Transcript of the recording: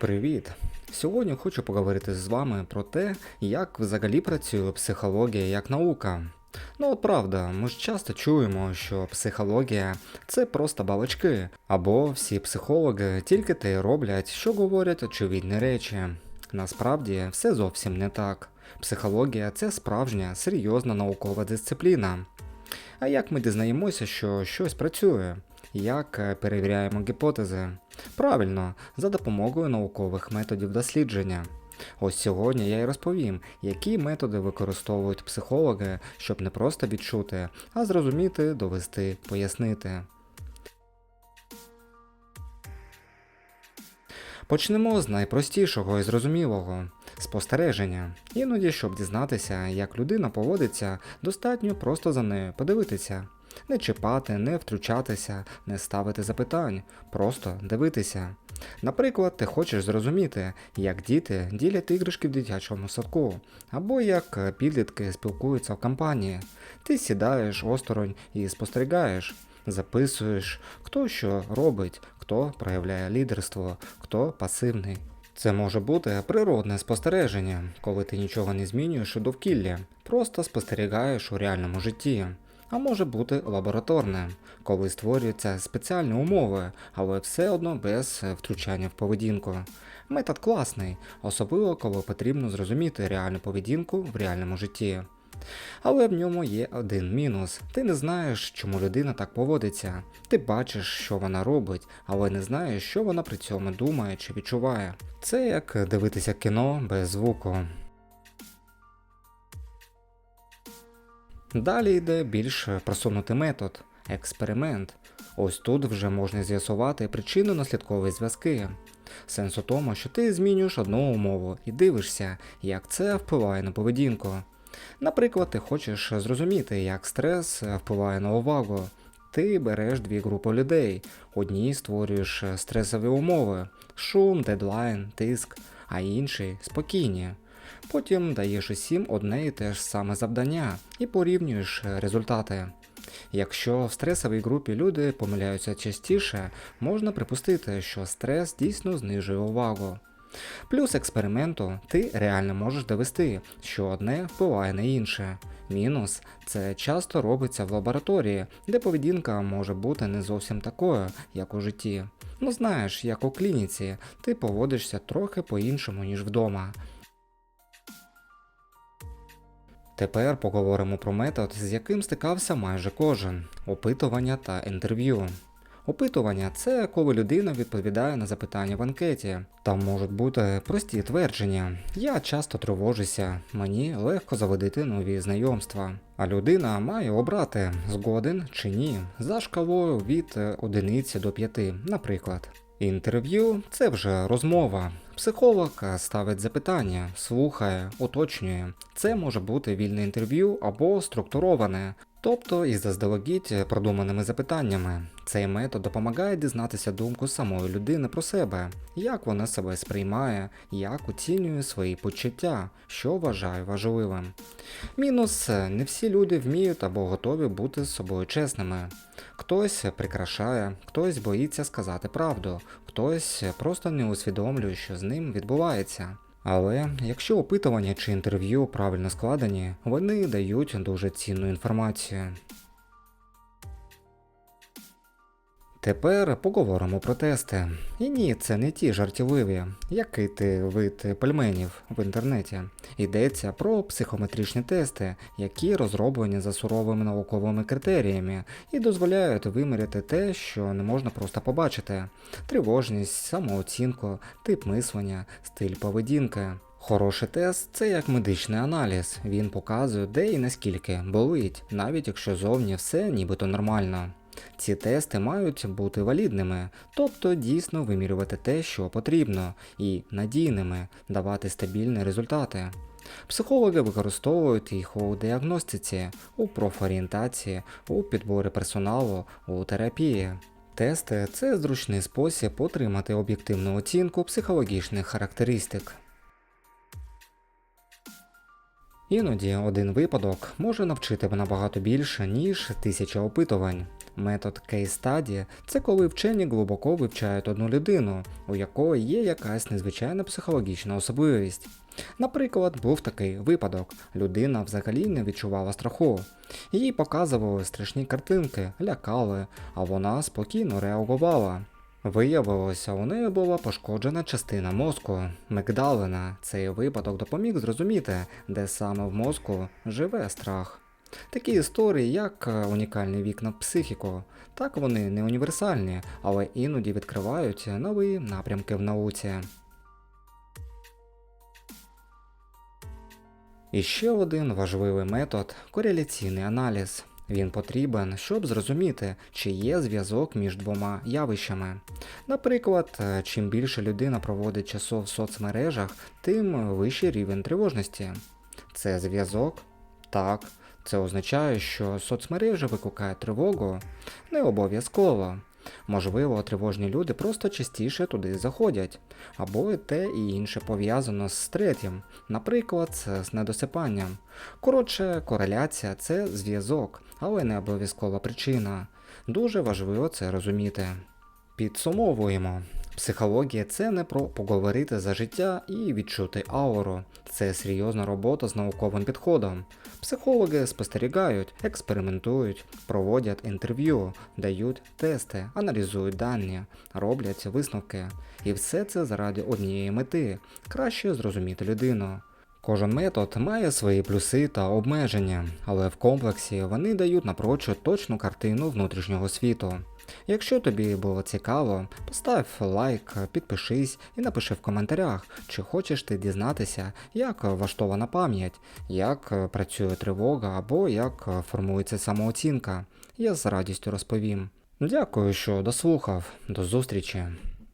Привіт! Сьогодні хочу поговорити з вами про те, як взагалі працює психологія як наука. Ну от правда, ми ж часто чуємо, що психологія це просто балачки, або всі психологи тільки те й роблять, що говорять очевидні речі. Насправді все зовсім не так. Психологія це справжня серйозна наукова дисципліна. А як ми дізнаємося, що щось працює? Як е, перевіряємо гіпотези? Правильно, за допомогою наукових методів дослідження. Ось сьогодні я й розповім, які методи використовують психологи, щоб не просто відчути, а зрозуміти, довести, пояснити. Почнемо з найпростішого і зрозумілого спостереження. Іноді, щоб дізнатися, як людина поводиться, достатньо просто за нею подивитися. Не чіпати, не втручатися, не ставити запитань, просто дивитися. Наприклад, ти хочеш зрозуміти, як діти ділять іграшки в дитячому садку, або як підлітки спілкуються в компанії. Ти сідаєш осторонь і спостерігаєш, записуєш, хто що робить, хто проявляє лідерство, хто пасивний. Це може бути природне спостереження, коли ти нічого не змінюєш у довкіллі, просто спостерігаєш у реальному житті. А може бути лабораторне, коли створюються спеціальні умови, але все одно без е, втручання в поведінку. Метод класний, особливо коли потрібно зрозуміти реальну поведінку в реальному житті. Але в ньому є один мінус: ти не знаєш, чому людина так поводиться. Ти бачиш, що вона робить, але не знаєш, що вона при цьому думає чи відчуває. Це як дивитися кіно без звуку. Далі йде більш просунутий метод експеримент. Ось тут вже можна з'ясувати причинно-наслідкові зв'язки. Сенс у тому, що ти змінюєш одну умову і дивишся, як це впливає на поведінку. Наприклад, ти хочеш зрозуміти, як стрес впливає на увагу. Ти береш дві групи людей, одній створюєш стресові умови, шум, дедлайн, тиск, а інші спокійні. Потім даєш усім одне і те ж саме завдання і порівнюєш результати. Якщо в стресовій групі люди помиляються частіше, можна припустити, що стрес дійсно знижує увагу. Плюс експерименту ти реально можеш довести, що одне впливає на інше. Мінус це часто робиться в лабораторії, де поведінка може бути не зовсім такою, як у житті. Ну знаєш, як у клініці, ти поводишся трохи по-іншому, ніж вдома. Тепер поговоримо про метод, з яким стикався майже кожен опитування та інтерв'ю. Опитування це коли людина відповідає на запитання в анкеті. Там можуть бути прості твердження. Я часто тривожуся, мені легко заводити нові знайомства. А людина має обрати згоден чи ні за шкалою від одиниці до п'яти, наприклад. Інтерв'ю це вже розмова. Психолог ставить запитання, слухає, уточнює. Це може бути вільне інтерв'ю або структуроване, тобто із заздалегідь продуманими запитаннями. Цей метод допомагає дізнатися думку самої людини про себе, як вона себе сприймає, як оцінює свої почуття, що вважає важливим. Мінус не всі люди вміють або готові бути з собою чесними. Хтось прикрашає, хтось боїться сказати правду, хтось просто не усвідомлює, що з ним відбувається. Але якщо опитування чи інтерв'ю правильно складені, вони дають дуже цінну інформацію. Тепер поговоримо про тести. І ні, це не ті жартівливі, який ти вид пельменів в інтернеті. Йдеться про психометричні тести, які розроблені за суровими науковими критеріями і дозволяють виміряти те, що не можна просто побачити: тривожність, самооцінку, тип мислення, стиль поведінки. Хороший тест це як медичний аналіз. Він показує, де і наскільки болить, навіть якщо зовні все нібито нормально. Ці тести мають бути валідними, тобто дійсно вимірювати те, що потрібно, і надійними, давати стабільні результати. Психологи використовують їх у діагностиці, у профорієнтації, у підборі персоналу, у терапії. Тести це зручний спосіб отримати об'єктивну оцінку психологічних характеристик. Іноді один випадок може навчити набагато більше, ніж тисяча опитувань. Метод Case Study – це коли вчені глибоко вивчають одну людину, у якої є якась незвичайна психологічна особливість. Наприклад, був такий випадок: людина взагалі не відчувала страху. Їй показували страшні картинки, лякали, а вона спокійно реагувала. Виявилося, у неї була пошкоджена частина мозку, мигдалина. Цей випадок допоміг зрозуміти, де саме в мозку живе страх. Такі історії, як е, унікальні вікна психіку, так вони не універсальні, але іноді відкривають нові напрямки в науці. І ще один важливий метод кореляційний аналіз. Він потрібен, щоб зрозуміти, чи є зв'язок між двома явищами. Наприклад, е, чим більше людина проводить часу в соцмережах, тим вищий рівень тривожності. Це зв'язок? Так. Це означає, що соцмережі викликають тривогу? Не обов'язково. Можливо, тривожні люди просто частіше туди заходять, або і те і інше пов'язано з третім, наприклад, з недосипанням. Коротше, кореляція це зв'язок, але не обов'язкова причина. Дуже важливо це розуміти. Підсумовуємо. Психологія це не про поговорити за життя і відчути ауру. Це серйозна робота з науковим підходом. Психологи спостерігають, експериментують, проводять інтерв'ю, дають тести, аналізують дані, роблять висновки. І все це заради однієї мети краще зрозуміти людину. Кожен метод має свої плюси та обмеження, але в комплексі вони дають напрочуд точну картину внутрішнього світу. Якщо тобі було цікаво, постав лайк, підпишись і напиши в коментарях, чи хочеш ти дізнатися, як влаштована пам'ять, як працює тривога або як формується самооцінка. Я з радістю розповім. Дякую, що дослухав. До зустрічі.